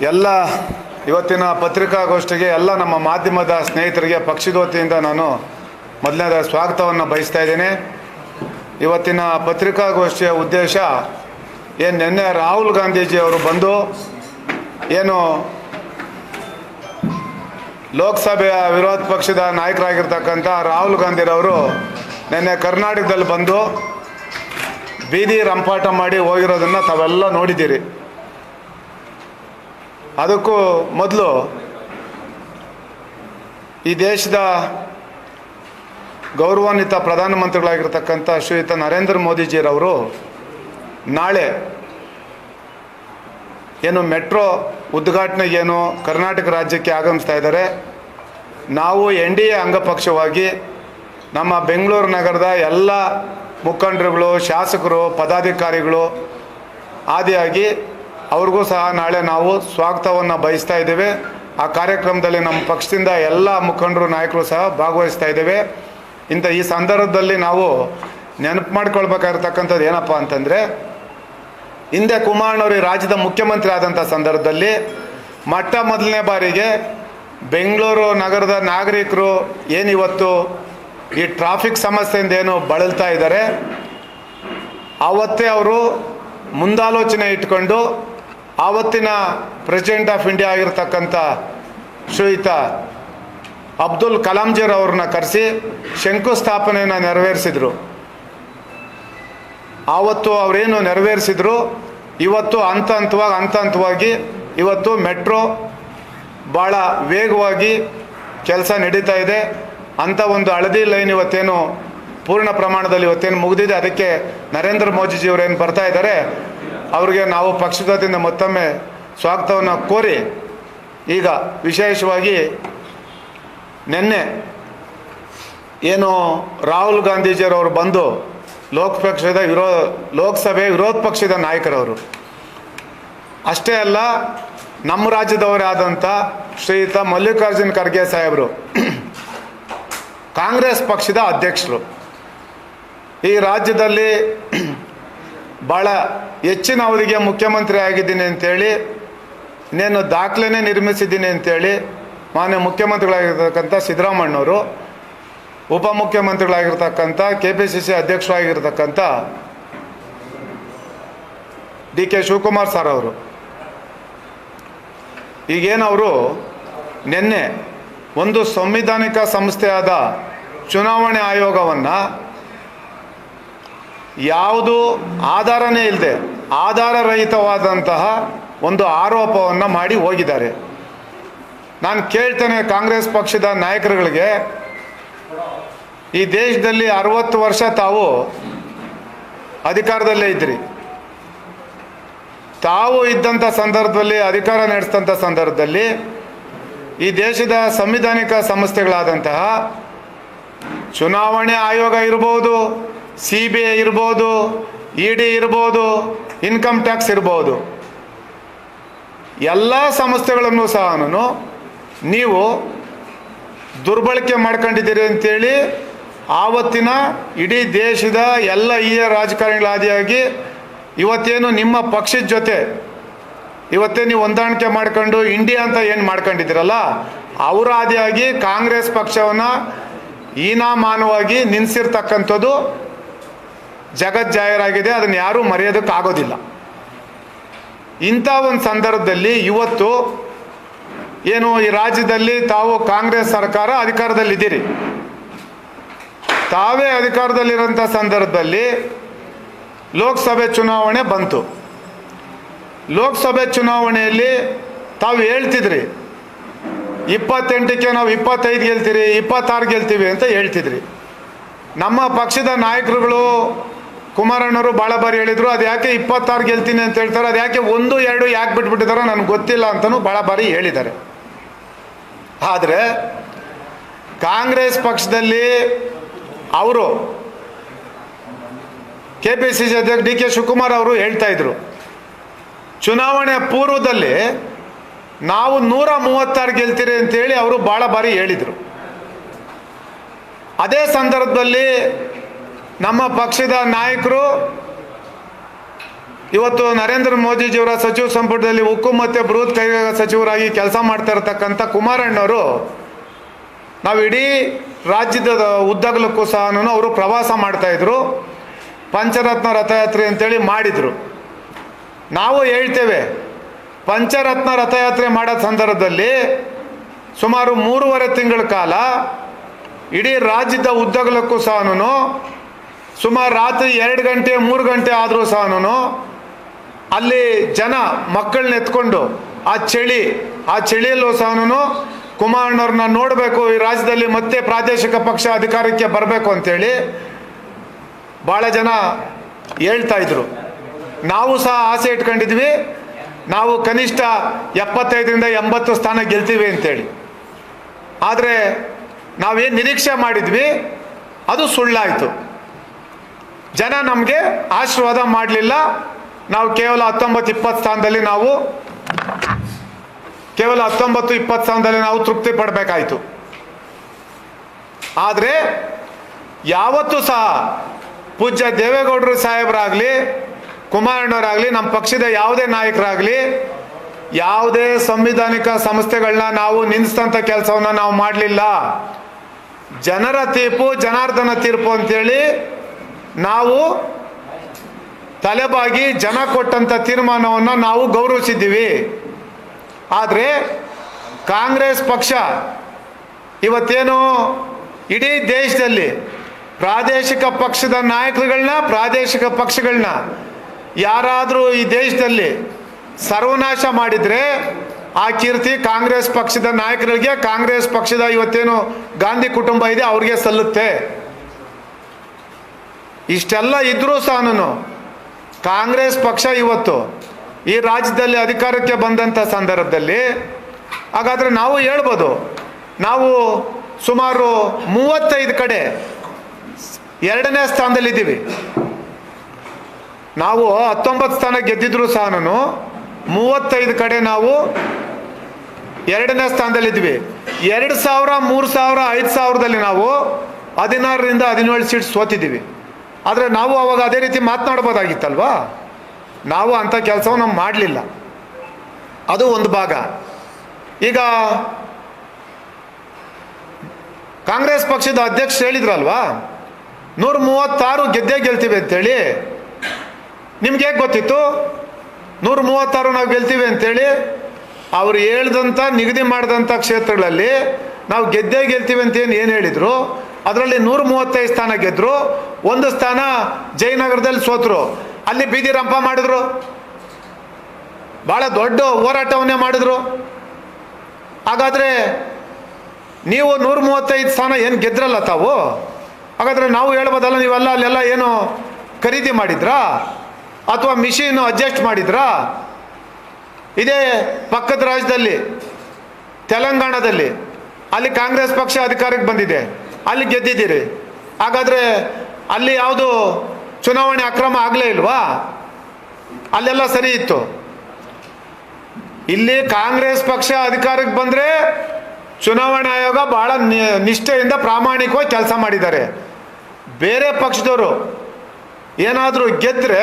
ಎಲ್ಲ ಇವತ್ತಿನ ಪತ್ರಿಕಾಗೋಷ್ಠಿಗೆ ಎಲ್ಲ ನಮ್ಮ ಮಾಧ್ಯಮದ ಸ್ನೇಹಿತರಿಗೆ ಪಕ್ಷದ ವತಿಯಿಂದ ನಾನು ಮೊದಲನೇದ ಸ್ವಾಗತವನ್ನು ಬಯಸ್ತಾ ಇದ್ದೇನೆ. ಇವತ್ತಿನ ಪತ್ರಿಕಾಗೋಷ್ಠಿಯ ಉದ್ದೇಶ, ಏನು ನಿನ್ನೆ ರಾಹುಲ್ ಗಾಂಧೀಜಿ ಅವರು ಬಂದು ಏನು ಲೋಕಸಭೆಯ ವಿರೋಧ ಪಕ್ಷದ ನಾಯಕರಾಗಿರ್ತಕ್ಕಂಥ ರಾಹುಲ್ ಗಾಂಧಿರವರು ನಿನ್ನೆ ಕರ್ನಾಟಕದಲ್ಲಿ ಬಂದು ಬೀದಿ ರಂಪಾಟ ಮಾಡಿ ಹೋಗಿರೋದನ್ನು ತಾವೆಲ್ಲ ನೋಡಿದ್ದೀರಿ. ಅದಕ್ಕೂ ಮೊದಲು ಈ ದೇಶದ ಗೌರವಾನ್ವಿತ ಪ್ರಧಾನಮಂತ್ರಿಗಳಾಗಿರ್ತಕ್ಕಂಥ ಶ್ರೀಯುತ ನರೇಂದ್ರ ಮೋದಿಜಿರವರು ನಾಳೆ ಏನು ಮೆಟ್ರೋ ಉದ್ಘಾಟನೆಗೇನು ಕರ್ನಾಟಕ ರಾಜ್ಯಕ್ಕೆ ಆಗಮಿಸ್ತಾ ಇದ್ದಾರೆ. ನಾವು ಎನ್ ಡಿ ಎ ಅಂಗಪಕ್ಷವಾಗಿ ನಮ್ಮ ಬೆಂಗಳೂರು ನಗರದ ಎಲ್ಲ ಮುಖಂಡರುಗಳು, ಶಾಸಕರು, ಪದಾಧಿಕಾರಿಗಳು ಆದಿಯಾಗಿ ಅವ್ರಿಗೂ ಸಹ ನಾಳೆ ನಾವು ಸ್ವಾಗತವನ್ನು ಬಯಸ್ತಾ ಇದ್ದೇವೆ. ಆ ಕಾರ್ಯಕ್ರಮದಲ್ಲಿ ನಮ್ಮ ಪಕ್ಷದಿಂದ ಎಲ್ಲ ಮುಖಂಡರು, ನಾಯಕರು ಸಹ ಭಾಗವಹಿಸ್ತಾ ಇದ್ದೇವೆ. ಇಂಥ ಈ ಸಂದರ್ಭದಲ್ಲಿ ನಾವು ನೆನಪು ಮಾಡ್ಕೊಳ್ಬೇಕಾಗಿರ್ತಕ್ಕಂಥದ್ದು ಏನಪ್ಪ ಅಂತಂದರೆ, ಹಿಂದೆ ಕುಮಾರಣ್ಣವರು ರಾಜ್ಯದ ಮುಖ್ಯಮಂತ್ರಿ ಆದಂಥ ಸಂದರ್ಭದಲ್ಲಿ ಮೊಟ್ಟ ಮೊದಲನೇ ಬಾರಿಗೆ ಬೆಂಗಳೂರು ನಗರದ ನಾಗರಿಕರು ಏನಿವತ್ತು ಈ ಟ್ರಾಫಿಕ್ ಸಮಸ್ಯೆಯಿಂದ ಏನು ಬಳಲ್ತಾ ಇದ್ದಾರೆ ಆವತ್ತೇ ಅವರು ಮುಂದಾಲೋಚನೆ ಇಟ್ಕೊಂಡು ಆವತ್ತಿನ ಪ್ರೆಸಿಡೆಂಟ್ ಆಫ್ ಇಂಡಿಯಾ ಆಗಿರ್ತಕ್ಕಂಥ ಶ್ರೀಯುತ ಅಬ್ದುಲ್ ಕಲಾಂಜಿರವ್ರನ್ನ ಕರೆಸಿ ಶಂಕುಸ್ಥಾಪನೆಯನ್ನು ನೆರವೇರಿಸಿದರು. ಆವತ್ತು ಅವರೇನು ನೆರವೇರಿಸಿದ್ರು, ಇವತ್ತು ಹಂತ ಹಂತವಾಗಿ ಹಂತ ಹಂತವಾಗಿ ಇವತ್ತು ಮೆಟ್ರೋ ಭಾಳ ವೇಗವಾಗಿ ಕೆಲಸ ನಡೀತಾ ಇದೆ. ಅಂಥ ಒಂದು ಹಳದಿ ಲೈನ್ ಇವತ್ತೇನು ಪೂರ್ಣ ಪ್ರಮಾಣದಲ್ಲಿ ಇವತ್ತೇನು ಮುಗಿದಿದೆ, ಅದಕ್ಕೆ ನರೇಂದ್ರ ಮೋದಿಜಿಯವರೇನು ಬರ್ತಾ ಇದ್ದಾರೆ. ಅವರಿಗೆ ನಾವು ಪಕ್ಷದ ವತಿಯಿಂದ ಮತ್ತೊಮ್ಮೆ ಸ್ವಾಗತವನ್ನು ಕೋರಿ ಈಗ ವಿಶೇಷವಾಗಿ ನಿನ್ನೆ ಏನು ರಾಹುಲ್ ಗಾಂಧೀಜಿಯರವರು ಬಂದು ಲೋಕಪಕ್ಷದ ವಿರೋ ಲೋಕಸಭೆ ವಿರೋಧ ಪಕ್ಷದ ನಾಯಕರವರು. ಅಷ್ಟೇ ಅಲ್ಲ, ನಮ್ಮ ರಾಜ್ಯದವರೇ ಆದಂಥ ಶ್ರೀಯುತ ಮಲ್ಲಿಕಾರ್ಜುನ್ ಖರ್ಗೆ ಸಾಹೇಬರು, ಕಾಂಗ್ರೆಸ್ ಪಕ್ಷದ ಅಧ್ಯಕ್ಷರು. ಈ ರಾಜ್ಯದಲ್ಲಿ ಭಾಳ ಹೆಚ್ಚಿನ ಅವಧಿಗೆ ಮುಖ್ಯಮಂತ್ರಿ ಆಗಿದ್ದೀನಿ ಅಂತೇಳಿ ಇನ್ನೇನು ದಾಖಲೆನೇ ನಿರ್ಮಿಸಿದ್ದೀನಿ ಅಂತೇಳಿ ಮಾನ್ಯ ಮುಖ್ಯಮಂತ್ರಿಗಳಾಗಿರ್ತಕ್ಕಂಥ ಸಿದ್ದರಾಮಣ್ಣವರು ಉಪಮುಖ್ಯಮಂತ್ರಿಗಳಾಗಿರ್ತಕ್ಕಂಥ ಕೆ ಪಿ ಸಿ ಸಿ ಅಧ್ಯಕ್ಷರಾಗಿರ್ತಕ್ಕಂಥ ಡಿ ಕೆ ಶಿವಕುಮಾರ್ ಸರ್ ಅವರು. ಈಗೇನವರು ನಿನ್ನೆ ಒಂದು ಸಂವಿಧಾನಿಕ ಸಂಸ್ಥೆಯಾದ ಚುನಾವಣೆ ಆಯೋಗವನ್ನು ಯಾವುದು ಆಧಾರನೇ ಇಲ್ಲದೆ ಆಧಾರರಹಿತವಾದಂತಹ ಒಂದು ಆರೋಪವನ್ನು ಮಾಡಿ ಹೋಗಿದ್ದಾರೆ. ನಾನು ಕೇಳ್ತೇನೆ ಕಾಂಗ್ರೆಸ್ ಪಕ್ಷದ ನಾಯಕರುಗಳಿಗೆ, ಈ ದೇಶದಲ್ಲಿ ಅರವತ್ತು ವರ್ಷ ತಾವು ಅಧಿಕಾರದಲ್ಲೇ ಇದ್ರಿ. ತಾವು ಇದ್ದಂಥ ಸಂದರ್ಭದಲ್ಲಿ, ಅಧಿಕಾರ ನಡೆಸಿದಂಥ ಸಂದರ್ಭದಲ್ಲಿ, ಈ ದೇಶದ ಸಂವಿಧಾನಿಕ ಸಂಸ್ಥೆಗಳಾದಂತಹ ಚುನಾವಣೆ ಆಯೋಗ ಇರ್ಬೋದು ಸಿ ಬಿ ಐ ಇರ್ಬೋದು, ಇ ಡಿ ಇರ್ಬೋದು, ಇನ್ಕಮ್ ಟ್ಯಾಕ್ಸ್ ಇರ್ಬೋದು. ಎಲ್ಲ ಸಂಸ್ಥೆಗಳನ್ನು ಸಹ ನೀವು ದುರ್ಬಳಕೆ ಮಾಡ್ಕೊಂಡಿದ್ದೀರಿ ಅಂತೇಳಿ ಆವತ್ತಿನ ಇಡೀ ದೇಶದ ಎಲ್ಲ ಹಿರಿಯ ರಾಜಕಾರಣಿಗಳಾದಿಯಾಗಿ ಇವತ್ತೇನು ನಿಮ್ಮ ಪಕ್ಷದ ಜೊತೆ ಇವತ್ತೇ ನೀವು ಹೊಂದಾಣಿಕೆ ಮಾಡ್ಕೊಂಡು ಇಂಡಿಯಾ ಅಂತ ಏನು ಮಾಡ್ಕೊಂಡಿದ್ದೀರಲ್ಲ, ಅವರ ಆದಿಯಾಗಿ ಕಾಂಗ್ರೆಸ್ ಪಕ್ಷವನ್ನು ಹೀನಾಮಾನವಾಗಿ ನಿಲ್ಲಿಸಿರ್ತಕ್ಕಂಥದ್ದು ಜಗಜ್ಜಾಹೀರಾಗಿದೆ ಅದನ್ನು ಯಾರೂ ಮರೆಯೋದಕ್ಕಾಗೋದಿಲ್ಲ. ಇಂಥ ಒಂದು ಸಂದರ್ಭದಲ್ಲಿ ಇವತ್ತು ಏನು ಈ ರಾಜ್ಯದಲ್ಲಿ ತಾವು ಕಾಂಗ್ರೆಸ್ ಸರ್ಕಾರ ಅಧಿಕಾರದಲ್ಲಿದ್ದೀರಿ. ತಾವೇ ಅಧಿಕಾರದಲ್ಲಿರೋಂಥ ಸಂದರ್ಭದಲ್ಲಿ ಲೋಕಸಭೆ ಚುನಾವಣೆ ಬಂತು. ಲೋಕಸಭೆ ಚುನಾವಣೆಯಲ್ಲಿ ತಾವು ಹೇಳ್ತಿದ್ರಿ, ಇಪ್ಪತ್ತೆಂಟಕ್ಕೆ ನಾವು ಇಪ್ಪತ್ತೈದು ಗೆಲ್ತೀರಿ, ಇಪ್ಪತ್ತಾರು ಗೆಲ್ತೀವಿ ಅಂತ ಹೇಳ್ತಿದ್ರಿ. ನಮ್ಮ ಪಕ್ಷದ ನಾಯಕರುಗಳು ಕುಮಾರಣ್ಣವರು ಭಾಳ ಬಾರಿ ಹೇಳಿದರು, ಅದು ಯಾಕೆ ಇಪ್ಪತ್ತಾರು ಗೆಲ್ತೀನಿ ಅಂತ ಹೇಳ್ತಾರೆ, ಅದು ಯಾಕೆ ಒಂದು, ಎರಡು ಯಾಕೆ ಬಿಟ್ಬಿಟ್ಟಿದಾರೋ ನನಗೆ ಗೊತ್ತಿಲ್ಲ ಅಂತಲೂ ಭಾಳ ಬಾರಿ ಹೇಳಿದ್ದಾರೆ. ಆದರೆ ಕಾಂಗ್ರೆಸ್ ಪಕ್ಷದಲ್ಲಿ ಅವರು ಕೆ ಪಿ ಸಿ ಸಿ ಅಧ್ಯಕ್ಷ ಡಿ ಕೆ ಶಿವಕುಮಾರ್ ಅವರು ಹೇಳ್ತಾ ಇದ್ರು, ಚುನಾವಣೆ ಪೂರ್ವದಲ್ಲಿ ನಾವು ನೂರ ಮೂವತ್ತಾರು ಗೆಲ್ತೀರಿ ಅಂತೇಳಿ ಅವರು ಭಾಳ ಬಾರಿ ಹೇಳಿದರು. ಅದೇ ಸಂದರ್ಭದಲ್ಲಿ ನಮ್ಮ ಪಕ್ಷದ ನಾಯಕರು ಇವತ್ತು ನರೇಂದ್ರ ಮೋದಿಜಿಯವರ ಸಚಿವ ಸಂಪುಟದಲ್ಲಿ ಉಕ್ಕು ಮತ್ತು ಬೃಹತ್ ಕೈಗಾರಿಕಾ ಸಚಿವರಾಗಿ ಕೆಲಸ ಮಾಡ್ತಾ ಇರತಕ್ಕಂಥ ಕುಮಾರಣ್ಣವರು, ನಾವು ಇಡೀ ರಾಜ್ಯದ ಉದ್ದಗಲಕ್ಕೂ ಸಹ ಅವರು ಪ್ರವಾಸ ಮಾಡ್ತಾಯಿದ್ರು ಪಂಚರತ್ನ ರಥಯಾತ್ರೆ ಅಂತೇಳಿ ಮಾಡಿದರು. ನಾವು ಹೇಳ್ತೇವೆ, ಪಂಚರತ್ನ ರಥಯಾತ್ರೆ ಮಾಡೋ ಸಂದರ್ಭದಲ್ಲಿ ಸುಮಾರು ಮೂರುವರೆ ತಿಂಗಳ ಕಾಲ ಇಡೀ ರಾಜ್ಯದ ಉದ್ದಗಲಕ್ಕೂ ಸಹ ಸುಮಾರು ರಾತ್ರಿ ಎರಡು ಗಂಟೆ, ಮೂರು ಗಂಟೆ ಆದರೂ ಸಹ ಅಲ್ಲಿ ಜನ ಮಕ್ಕಳನ್ನ ಎತ್ಕೊಂಡು ಆ ಚಳಿ, ಆ ಚಳಿಯಲ್ಲೂ ಸಹ ಕುಮಾರಣ್ಣವ್ರನ್ನ ನೋಡಬೇಕು, ಈ ರಾಜ್ಯದಲ್ಲಿ ಮತ್ತೆ ಪ್ರಾದೇಶಿಕ ಪಕ್ಷ ಅಧಿಕಾರಕ್ಕೆ ಬರಬೇಕು ಅಂತೇಳಿ ಭಾಳ ಜನ ಹೇಳ್ತಾ ಇದ್ರು. ನಾವು ಸಹ ಆಸೆ ಇಟ್ಕೊಂಡಿದ್ವಿ. ನಾವು ಕನಿಷ್ಠ ಎಪ್ಪತ್ತೈದರಿಂದ ಎಂಬತ್ತು ಸ್ಥಾನ ಗೆಲ್ತೀವಿ ಅಂತೇಳಿ. ಆದರೆ ನಾವೇನು ನಿರೀಕ್ಷೆ ಮಾಡಿದ್ವಿ, ಅದು ಸುಳ್ಳಾಯಿತು. ಜನ ನಮಗೆ ಆಶೀರ್ವಾದ ಮಾಡಲಿಲ್ಲ. ನಾವು ಕೇವಲ ಹತ್ತೊಂಬತ್ತು ಇಪ್ಪತ್ತು ಸ್ಥಾನದಲ್ಲಿ ನಾವು, ಕೇವಲ ಹತ್ತೊಂಬತ್ತು ಇಪ್ಪತ್ತು ಸ್ಥಾನದಲ್ಲಿ ನಾವು ತೃಪ್ತಿ ಪಡಬೇಕಾಯಿತು. ಆದರೆ ಯಾವತ್ತೂ ಸಹ ಪೂಜ್ಯ ದೇವೇಗೌಡರು ಸಾಹೇಬರಾಗಲಿ, ಕುಮಾರಣ್ಣವರಾಗಲಿ, ನಮ್ಮ ಪಕ್ಷದ ಯಾವುದೇ ನಾಯಕರಾಗಲಿ, ಯಾವುದೇ ಸಂವಿಧಾನಿಕ ಸಂಸ್ಥೆಗಳನ್ನ ನಾವು ನಿಂದಿಸಿದಂಥ ಕೆಲಸವನ್ನು ನಾವು ಮಾಡಲಿಲ್ಲ. ಜನರ ತೀರ್ಪು, ಜನಾರ್ದನ ತೀರ್ಪು ಅಂತೇಳಿ ನಾವು ತಲೆಬಾಗಿ ಜನ ಕೊಟ್ಟಂಥ ತೀರ್ಮಾನವನ್ನು ನಾವು ಗೌರವಿಸಿದ್ದೀವಿ. ಆದರೆ ಕಾಂಗ್ರೆಸ್ ಪಕ್ಷ ಇವತ್ತೇನು ಇಡೀ ದೇಶದಲ್ಲಿ ಪ್ರಾದೇಶಿಕ ಪಕ್ಷದ ನಾಯಕರುಗಳನ್ನ ಪ್ರಾದೇಶಿಕ ಪಕ್ಷಗಳನ್ನ ಯಾರಾದರೂ ಈ ದೇಶದಲ್ಲಿ ಸರ್ವನಾಶ ಮಾಡಿದರೆ ಆ ಕೀರ್ತಿ ಕಾಂಗ್ರೆಸ್ ಪಕ್ಷದ ನಾಯಕರಿಗೆ, ಕಾಂಗ್ರೆಸ್ ಪಕ್ಷದ ಇವತ್ತೇನು ಗಾಂಧಿ ಕುಟುಂಬ ಇದೆ ಅವ್ರಿಗೆ ಸಲ್ಲುತ್ತೆ. ಇಷ್ಟೆಲ್ಲ ಇದ್ರೂ ಸಹ ಕಾಂಗ್ರೆಸ್ ಪಕ್ಷ ಇವತ್ತು ಈ ರಾಜ್ಯದಲ್ಲಿ ಅಧಿಕಾರಕ್ಕೆ ಬಂದಂಥ ಸಂದರ್ಭದಲ್ಲಿ, ಹಾಗಾದರೆ ನಾವು ಹೇಳ್ಬೋದು, ನಾವು ಸುಮಾರು ಮೂವತ್ತೈದು ಕಡೆ ಎರಡನೇ ಸ್ಥಾನದಲ್ಲಿದ್ದೀವಿ ನಾವು ಹತ್ತೊಂಬತ್ತು ಸ್ಥಾನ ಗೆದ್ದಿದ್ರು ಸಹ ಮೂವತ್ತೈದು ಕಡೆ ನಾವು ಎರಡನೇ ಸ್ಥಾನದಲ್ಲಿದ್ವಿ ಎರಡು ಸಾವಿರ, ಮೂರು ಸಾವಿರ, ಐದು ಸಾವಿರದಲ್ಲಿ ನಾವು ಹದಿನಾರರಿಂದ ಹದಿನೇಳು ಸೀಟ್ ಸೋತಿದ್ದೀವಿ. ಆದರೆ ನಾವು ಅವಾಗ ಅದೇ ರೀತಿ ಮಾತನಾಡ್ಬೋದಾಗಿತ್ತಲ್ವಾ? ನಾವು ಅಂಥ ಕೆಲಸವನ್ನು ಮಾಡಲಿಲ್ಲ. ಅದು ಒಂದು ಭಾಗ. ಈಗ ಕಾಂಗ್ರೆಸ್ ಪಕ್ಷದ ಅಧ್ಯಕ್ಷರು ಹೇಳಿದ್ರಲ್ವಾ? ನೂರ ಮೂವತ್ತಾರು ಗೆದ್ದೇ ಗೆಲ್ತೀವಿ ಅಂತೇಳಿ. ನಿಮ್ಗೆ ಹೇಗೆ ಗೊತ್ತಿತ್ತು? ನೂರ ಮೂವತ್ತಾರು ನಾವು ಗೆಲ್ತೀವಿ ಅಂತೇಳಿ. ಅವರು ಹೇಳ್ದಂಥ ನಿಗದಿ ಮಾಡಿದಂಥ ಕ್ಷೇತ್ರಗಳಲ್ಲಿ ನಾವು ಗೆದ್ದೇ ಗೆಲ್ತೀವಿ ಅಂತ ಏನು ಏನು ಹೇಳಿದರು? ಅದರಲ್ಲಿ ನೂರ ಮೂವತ್ತೈದು ಸ್ಥಾನ ಗೆದ್ದರು ಒಂದು ಸ್ಥಾನ ಜಯನಗರದಲ್ಲಿ ಸೋತರು. ಅಲ್ಲಿ ಬೀದಿ ರಂಪ ಮಾಡಿದ್ರು. ಭಾಳ ದೊಡ್ಡ ಹೋರಾಟವನ್ನೇ ಮಾಡಿದ್ರು. ಹಾಗಾದರೆ ನೀವು ನೂರ ಮೂವತ್ತೈದು ಸ್ಥಾನ ಏನು ಗೆದ್ರಲ್ಲ ತಾವು? ಹಾಗಾದರೆ ನಾವು ಹೇಳ್ಬೋದಲ್ಲ, ನೀವೆಲ್ಲ ಅಲ್ಲೆಲ್ಲ ಏನು ಖರೀದಿ ಮಾಡಿದ್ರಾ? ಅಥವಾ ಮಿಷಿನ್ ಅಡ್ಜಸ್ಟ್ ಮಾಡಿದ್ರಾ? ಇದೇ ಪಕ್ಕದ ರಾಜ್ಯದಲ್ಲಿ, ತೆಲಂಗಾಣದಲ್ಲಿ. ಅಲ್ಲಿ ಕಾಂಗ್ರೆಸ್ ಪಕ್ಷ ಅಧಿಕಾರಕ್ಕೆ ಬಂದಿದೆ. ಅಲ್ಲಿ ಗೆದ್ದಿದ್ದೀರಿ. ಹಾಗಾದರೆ ಅಲ್ಲಿ ಯಾವುದು ಚುನಾವಣೆ ಅಕ್ರಮ ಆಗಲೇ ಇಲ್ವಾ? ಅಲ್ಲೆಲ್ಲ ಸರಿ ಇತ್ತು. ಇಲ್ಲಿ ಕಾಂಗ್ರೆಸ್ ಪಕ್ಷ ಅಧಿಕಾರಕ್ಕೆ ಬಂದರೆ ಚುನಾವಣಾ ಆಯೋಗ ಬಹಳ ನಿಷ್ಠೆಯಿಂದ ಪ್ರಾಮಾಣಿಕವಾಗಿ ಕೆಲಸ ಮಾಡಿದ್ದಾರೆ. ಬೇರೆ ಪಕ್ಷದವರು ಏನಾದರೂ ಗೆದ್ದರೆ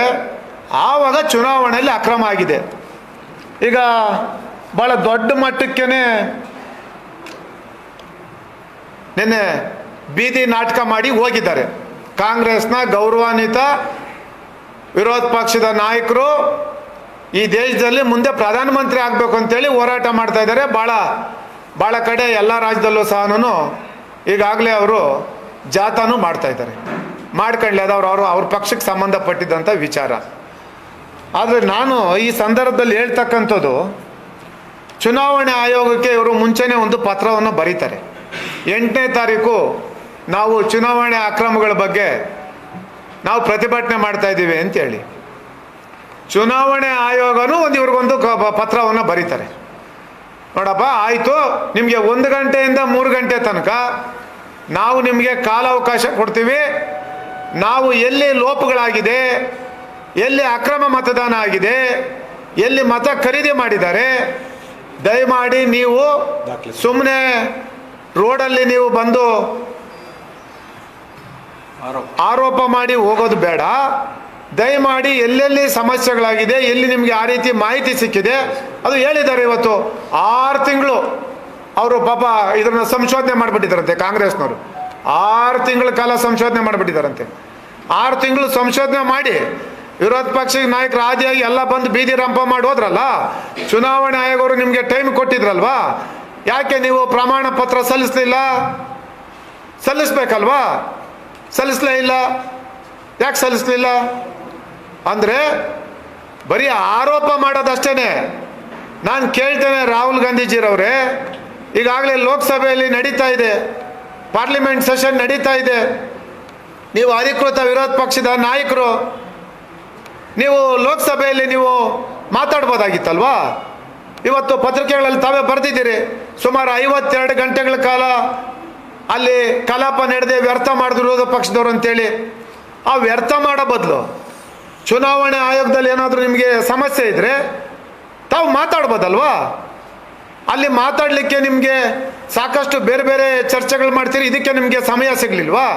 ಆವಾಗ ಚುನಾವಣೆಯಲ್ಲಿ ಅಕ್ರಮ ಆಗಿದೆ. ಈಗ ಭಾಳ ದೊಡ್ಡ ಮಟ್ಟಕ್ಕೇ ನಿನ್ನೆ ಬೀದಿ ನಾಟಕ ಮಾಡಿ ಹೋಗಿದ್ದಾರೆ. ಕಾಂಗ್ರೆಸ್ನ ಗೌರವಾನ್ವಿತ ವಿರೋಧ ಪಕ್ಷದ ನಾಯಕರು ಈ ದೇಶದಲ್ಲಿ ಮುಂದೆ ಪ್ರಧಾನಮಂತ್ರಿ ಆಗಬೇಕು ಅಂತೇಳಿ ಹೋರಾಟ ಮಾಡ್ತಾ ಇದ್ದಾರೆ. ಭಾಳ ಭಾಳ ಕಡೆ ಎಲ್ಲ ರಾಜ್ಯದಲ್ಲೂ ಸಹ ಈಗಾಗಲೇ ಅವರು ಜಾಥಾನು ಮಾಡ್ತಾ ಇದ್ದಾರೆ. ಮಾಡ್ಕೊಳ್ಳಿ ಅದು ಅವ್ರು, ಅವರು, ಅವ್ರ ಪಕ್ಷಕ್ಕೆ ಸಂಬಂಧಪಟ್ಟಿದ್ದಂಥ ವಿಚಾರ. ಆದರೆ ನಾನು ಈ ಸಂದರ್ಭದಲ್ಲಿ ಹೇಳ್ತಕ್ಕಂಥದ್ದು, ಚುನಾವಣೆ ಆಯೋಗಕ್ಕೆ ಇವರು ಮುಂಚೆನೇ ಒಂದು ಪತ್ರವನ್ನು ಬರೀತಾರೆ. ಎಂಟನೇ ತಾರೀಕು ನಾವು ಚುನಾವಣೆ ಅಕ್ರಮಗಳ ಬಗ್ಗೆ ನಾವು ಪ್ರತಿಭಟನೆ ಮಾಡ್ತಾ ಇದ್ದೀವಿ ಅಂತೇಳಿ. ಚುನಾವಣೆ ಆಯೋಗನೂ ಒಂದು ಇವ್ರಿಗೊಂದು ಕ- ಪತ್ರವನ್ನು ಬರೀತಾರೆ. ನೋಡಪ್ಪ ಆಯಿತು ನಿಮಗೆ ಒಂದು ಗಂಟೆಯಿಂದ ಮೂರು ಗಂಟೆ ತನಕ ನಾವು ನಿಮಗೆ ಕಾಲಾವಕಾಶ ಕೊಡ್ತೀವಿ. ನಾವು ಎಲ್ಲಿ ಲೋಪಗಳಾಗಿದೆ ಎಲ್ಲಿ ಅಕ್ರಮ ಮತದಾನ ಆಗಿದೆ ಎಲ್ಲಿ ಮತ ಖರೀದಿ ಮಾಡಿದ್ದಾರೆ ದಯಮಾಡಿ ನೀವು ಸುಮ್ಮನೆ ರೋಡಲ್ಲಿ ನೀವು ಬಂದು ಆರೋಪ. ಮಾಡಿ ಹೋಗೋದು ಬೇಡ. ದಯಮಾಡಿ ಎಲ್ಲೆಲ್ಲಿ ಸಮಸ್ಯೆಗಳಾಗಿದೆ, ಎಲ್ಲಿ ನಿಮಗೆ ಆ ರೀತಿ ಮಾಹಿತಿ ಸಿಕ್ಕಿದೆ, ಅದು ಹೇಳಿದ್ದಾರೆ ಇವತ್ತು. ಆರು ತಿಂಗಳು ಅವರು ಪಾಪ ಇದನ್ನ ಸಂಶೋಧನೆ ಮಾಡಿಬಿಟ್ಟಿದ್ದಾರಂತೆ ಕಾಂಗ್ರೆಸ್ನವರು. ಆರು ತಿಂಗಳ ಕಾಲ ಸಂಶೋಧನೆ ಮಾಡಿಬಿಟ್ಟಿದ್ದಾರಂತೆ. ಆರು ತಿಂಗಳು ಸಂಶೋಧನೆ ಮಾಡಿ ವಿರೋಧ ಪಕ್ಷದ ನಾಯಕ ಆದಿಯಾಗಿ ಎಲ್ಲ ಬಂದು ಬೀದಿ ರಂಪ ಮಾಡಿ ಹೋದ್ರಲ್ಲ, ಚುನಾವಣೆ ಆಯೋಗವರು ನಿಮಗೆ ಟೈಮ್ ಕೊಟ್ಟಿದ್ರಲ್ವಾ? ಯಾಕೆ ನೀವು ಪ್ರಮಾಣ ಪತ್ರ ಸಲ್ಲಿಸಲಿಲ್ಲ? ಸಲ್ಲಿಸ್ಬೇಕಲ್ವಾ? ಸಲ್ಲಿಸ್ಲೇ ಇಲ್ಲ. ಯಾಕೆ ಸಲ್ಲಿಸ್ಲಿಲ್ಲ ಅಂದರೆ ಬರೀ ಆರೋಪ ಮಾಡೋದಷ್ಟೇ ನಾನು ಕೇಳ್ತೇನೆ ರಾಹುಲ್ ಗಾಂಧೀಜಿರವ್ರೆ, ಈಗಾಗಲೇ ಲೋಕಸಭೆಯಲ್ಲಿ ನಡೀತಾ ಇದೆ. ಪಾರ್ಲಿಮೆಂಟ್ ಸೆಷನ್ ನಡೀತಾ ಇದೆ. ನೀವು ಅಧಿಕೃತ ವಿರೋಧ ಪಕ್ಷದ ನಾಯಕರು, ನೀವು ಲೋಕಸಭೆಯಲ್ಲಿ ನೀವು ಮಾತಾಡ್ಬೋದಾಗಿತ್ತಲ್ವಾ? ಇವತ್ತು ಪತ್ರಿಕೆಗಳಲ್ಲಿ ತಾವೇ ಬರೆದಿದ್ದೀರಿ. ಸುಮಾರು ಐವತ್ತೆರಡು ಗಂಟೆಗಳ ಕಾಲ ಅಲ್ಲಿ ಕಲಾಪ ನಡೆದೇ ವ್ಯರ್ಥ ಮಾಡಿದ್ರು ವಿರೋಧ ಪಕ್ಷದವ್ರು ಅಂತೇಳಿ. ಆ ವ್ಯರ್ಥ ಮಾಡೋ ಬದಲು ಚುನಾವಣೆ ಆಯೋಗದಲ್ಲಿ ಏನಾದರೂ ನಿಮಗೆ ಸಮಸ್ಯೆ ಇದ್ದರೆ ತಾವು ಮಾತಾಡ್ಬೋದಲ್ವಾ? ಅಲ್ಲಿ ಮಾತಾಡಲಿಕ್ಕೆ ನಿಮಗೆ ಸಾಕಷ್ಟು ಬೇರೆ ಬೇರೆ ಚರ್ಚೆಗಳು ಮಾಡ್ತೀರಿ, ಇದಕ್ಕೆ ನಿಮಗೆ ಸಮಯ ಸಿಗಲಿಲ್ವಾ?